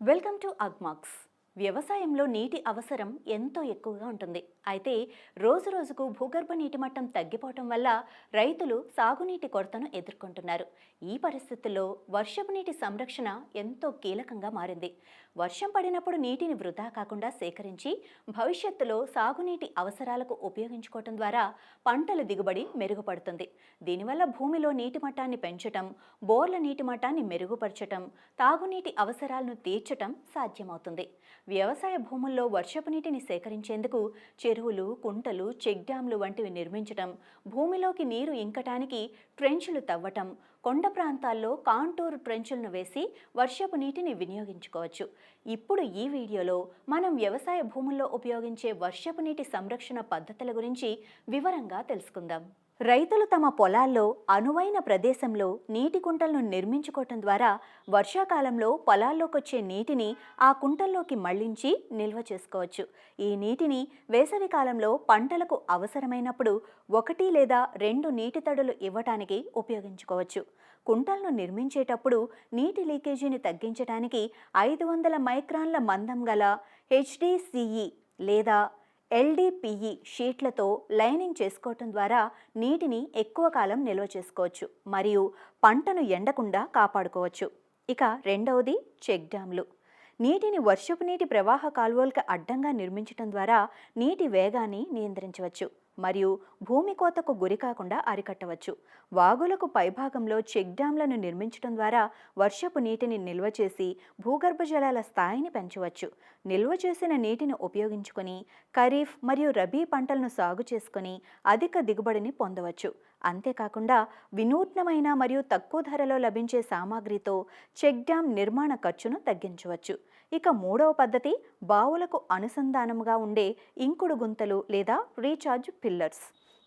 Welcome to Agmarks. వ్యవసాయంలో నీటి అవసరం ఎంతో ఎక్కువగా ఉంటుంది. అయితే రోజు రోజుకు భూగర్భ నీటి మట్టం తగ్గిపోవటం వల్ల రైతులు సాగునీటి కొరతను ఎదుర్కొంటున్నారు. ఈ పరిస్థితుల్లో వర్షపు నీటి సంరక్షణ ఎంతో కీలకంగా మారింది. వర్షం పడినప్పుడు నీటిని వృధా కాకుండా సేకరించి భవిష్యత్తులో సాగునీటి అవసరాలకు ఉపయోగించుకోవటం ద్వారా పంటల దిగుబడి మెరుగుపడుతుంది. దీనివల్ల భూమిలో నీటి మట్టాన్ని పెంచటం బోర్ల నీటి మట్టాన్ని మెరుగుపరచటం తాగునీటి అవసరాలను తీర్చటం సాధ్యమవుతుంది. వ్యవసాయ భూముల్లో వర్షపు నీటిని సేకరించేందుకు చెరువులు కుంటలు చెక్ డ్యాంలు వంటివి నిర్మించటం భూమిలోకి నీరు ఇంకటానికి ట్రెంచులు తవ్వటం కొండ ప్రాంతాల్లో కాంటూర్ ట్రెంచులను వేసి వర్షపు నీటిని వినియోగించుకోవచ్చు. ఇప్పుడు ఈ వీడియోలో మనం వ్యవసాయ భూముల్లో ఉపయోగించే వర్షపు నీటి సంరక్షణ పద్ధతుల గురించి వివరంగా తెలుసుకుందాం. రైతులు తమ పొలాల్లో అనువైన ప్రదేశంలో నీటి కుంటలను నిర్మించుకోవటం ద్వారా వర్షాకాలంలో పొలాల్లోకొచ్చే నీటిని ఆ కుంటల్లోకి మళ్ళించి నిల్వ చేసుకోవచ్చు. ఈ నీటిని వేసవి కాలంలో పంటలకు అవసరమైనప్పుడు ఒకటి లేదా రెండు నీటి తడులు ఇవ్వటానికి ఉపయోగించుకోవచ్చు. కుంటలను నిర్మించేటప్పుడు నీటి లీకేజీని తగ్గించడానికి ఐదు వందల మైక్రాన్ల మందం గల హెచ్డిసిఈ లేదా ఎల్డిపిఈ షీట్లతో లైనింగ్ చేసుకోవటం ద్వారా నీటిని ఎక్కువ కాలం నిల్వ చేసుకోవచ్చు మరియు పంటను ఎండకుండా కాపాడుకోవచ్చు. ఇక రెండవది చెక్ డ్యామ్లు. నీటిని వర్షపు నీటి ప్రవాహ కాలువలకు అడ్డంగా నిర్మించటం ద్వారా నీటి వేగాన్ని నియంత్రించవచ్చు. మరియు భూమి కోతకు గురి కాకుండా అరికట్టవచ్చు. వాగులకు పైభాగంలో చెక్ డ్యాంలను నిర్మించడం ద్వారా వర్షపు నీటిని నిల్వ చేసి భూగర్భ జలాల స్థాయిని పెంచవచ్చు. నిల్వ చేసిన నీటిని ఉపయోగించుకొని ఖరీఫ్ మరియు రబీ పంటలను సాగు చేసుకొని అధిక దిగుబడిని పొందవచ్చు. అంతేకాకుండా వినూత్నమైన మరియు తక్కువ ధరలో లభించే సామాగ్రితో చెక్ డ్యాం నిర్మాణ ఖర్చును తగ్గించవచ్చు. ఇక మూడవ పద్ధతి బావులకు అనుసంధానముగా ఉండే ఇంకుడు గుంతలు లేదా రీఛార్జ్ పిల్లర్స్.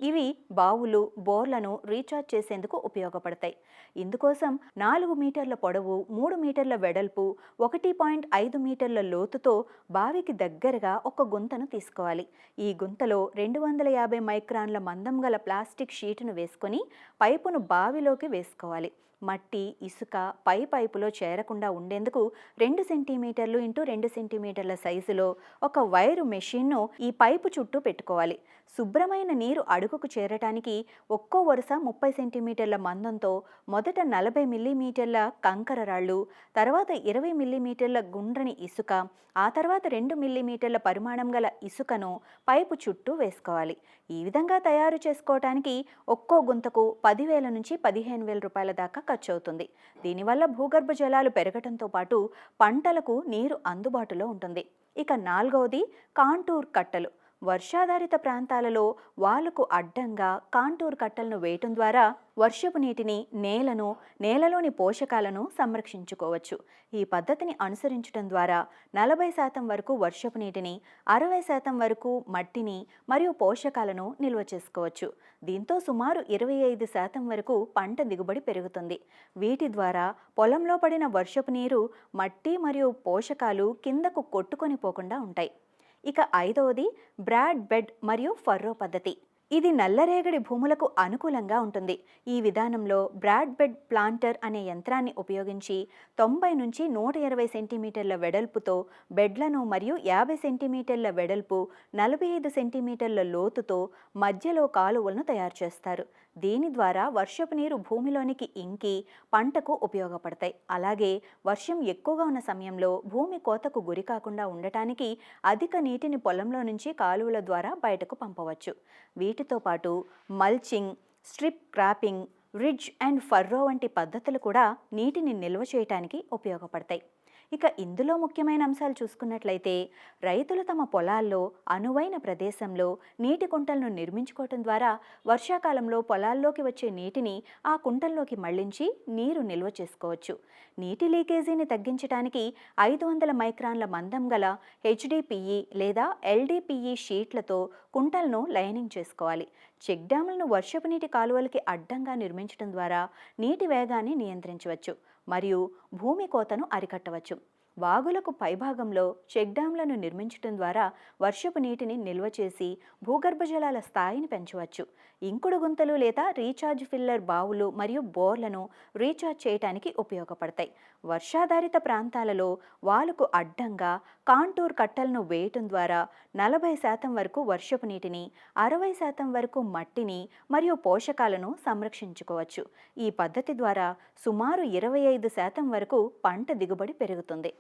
ఇవి బావులు బోర్లను రీఛార్జ్ చేసేందుకు ఉపయోగపడతాయి. ఇందుకోసం నాలుగు మీటర్ల పొడవు మూడు మీటర్ల వెడల్పు ఒకటి పాయింట్ ఐదు మీటర్ల లోతుతో బావికి దగ్గరగా ఒక గుంతను తీసుకోవాలి. ఈ గుంతలో రెండు వందల యాభై మైక్రాన్ల మందం గల ప్లాస్టిక్ షీటును వేసుకొని పైపును బావిలోకి వేసుకోవాలి. మట్టి ఇసుక పై పైపులో చేరకుండా ఉండేందుకు రెండు సెంటీమీటర్లు ఇంటూ రెండు సెంటీమీటర్ల సైజులో ఒక వైరు మెషిన్ను ఈ పైపు చుట్టూ పెట్టుకోవాలి. శుభ్రమైన నీరు అడుగుకు చేరటానికి ఒక్కో వరుస ముప్పై సెంటీమీటర్ల మందంతో మొదట నలభై మిల్లీమీటర్ల కంకర రాళ్ళు తర్వాత ఇరవై మిల్లీమీటర్ల గుండ్రని ఇసుక ఆ తర్వాత రెండు మిల్లీమీటర్ల పరిమాణం గల ఇసుకను పైపు చుట్టూ వేసుకోవాలి. ఈ విధంగా తయారు చేసుకోవటానికి ఒక్కో గుంతకు పదివేల నుంచి పదిహేను వేల రూపాయల దాకా ఖర్చు అవుతుంది దీనివల్ల భూగర్భ జలాలు పెరగటంతో పాటు పంటలకు నీరు అందుబాటులో ఉంటుంది. ఇక నాలుగవది కాంటూర్ కట్టలు. వర్షాధారిత ప్రాంతాలలో వాళ్ళకు అడ్డంగా కాంటూర్ కట్టలను వేయటం ద్వారా వర్షపు నీటిని నేలను నేలలోని పోషకాలను సంరక్షించుకోవచ్చు. ఈ పద్ధతిని అనుసరించడం ద్వారా నలభై శాతం వరకు వర్షపు నీటిని అరవై శాతం వరకు మట్టిని మరియు పోషకాలను నిల్వ చేసుకోవచ్చు. దీంతో సుమారు ఇరవై ఐదు శాతం వరకు పంట దిగుబడి పెరుగుతుంది. వీటి ద్వారా పొలంలో పడిన వర్షపు నీరు మట్టి మరియు పోషకాలు కిందకు కొట్టుకొని పోకుండా ఉంటాయి. ఇక ఐదవది బ్రాడ్ బెడ్ మరియు ఫర్రో పద్ధతి. ఇది నల్లరేగడి భూములకు అనుకూలంగా ఉంటుంది. ఈ విధానంలో బ్రాడ్ బెడ్ ప్లాంటర్ అనే యంత్రాన్ని ఉపయోగించి తొంభై నుంచి నూట ఇరవై సెంటీమీటర్ల వెడల్పుతో బెడ్లను మరియు యాభై సెంటీమీటర్ల వెడల్పు నలభై ఐదు సెంటీమీటర్ల లోతుతో మధ్యలో కాలువలను తయారు చేస్తారు. దీని ద్వారా వర్షపు నీరు భూమిలోనికి ఇంకి పంటకు ఉపయోగపడతాయి. అలాగే వర్షం ఎక్కువగా ఉన్న సమయంలో భూమి కోతకు గురి కాకుండా ఉండటానికి అధిక నీటిని పొలంలో నుంచి కాలువల ద్వారా బయటకు పంపవచ్చు. వీటితో పాటు mulching strip cropping ridge and furrow వంటి పద్ధతులు కూడా నీటిని నిల్వ చేయడానికి ఉపయోగపడతాయి. ఇక ఇందులో ముఖ్యమైన అంశాలు చూసుకున్నట్లయితే రైతులు తమ పొలాల్లో అనువైన ప్రదేశంలో నీటి కుంటలను నిర్మించుకోవటం ద్వారా వర్షాకాలంలో పొలాల్లోకి వచ్చే నీటిని ఆ కుంటల్లోకి మళ్ళించి నీరు నిల్వ చేసుకోవచ్చు. నీటి లీకేజీని తగ్గించడానికి ఐదు వందల మైక్రాన్ల మందం గల హెచ్డిపిఈ లేదా ఎల్డిపిఈ షీట్లతో కుంటలను లైనింగ్ చేసుకోవాలి. చెక్ డ్యాములను వర్షపు నీటి కాలువలకి అడ్డంగా నిర్మించడం ద్వారా నీటి వేగాన్ని నియంత్రించవచ్చు. మరియు భూమి కోతను అరికట్టవచ్చు. వాగులకు పైభాగంలో చెక్ డ్యాంలను నిర్మించడం ద్వారా వర్షపు నీటిని నిల్వ చేసి భూగర్భ జలాల స్థాయిని పెంచవచ్చు. ఇంకుడు గుంతలు లేదా రీఛార్జ్ ఫిల్లర్ బావులు మరియు బోర్లను రీఛార్జ్ చేయడానికి ఉపయోగపడతాయి. వర్షాధారిత ప్రాంతాలలో వాలుకు అడ్డంగా కాంటూర్ కట్టలను వేయటం ద్వారా నలభై శాతం వరకు వర్షపు నీటిని అరవై శాతం వరకు మట్టిని మరియు పోషకాలను సంరక్షించుకోవచ్చు. ఈ పద్ధతి ద్వారా సుమారు ఇరవై ఐదు శాతం వరకు పంట దిగుబడి పెరుగుతుంది.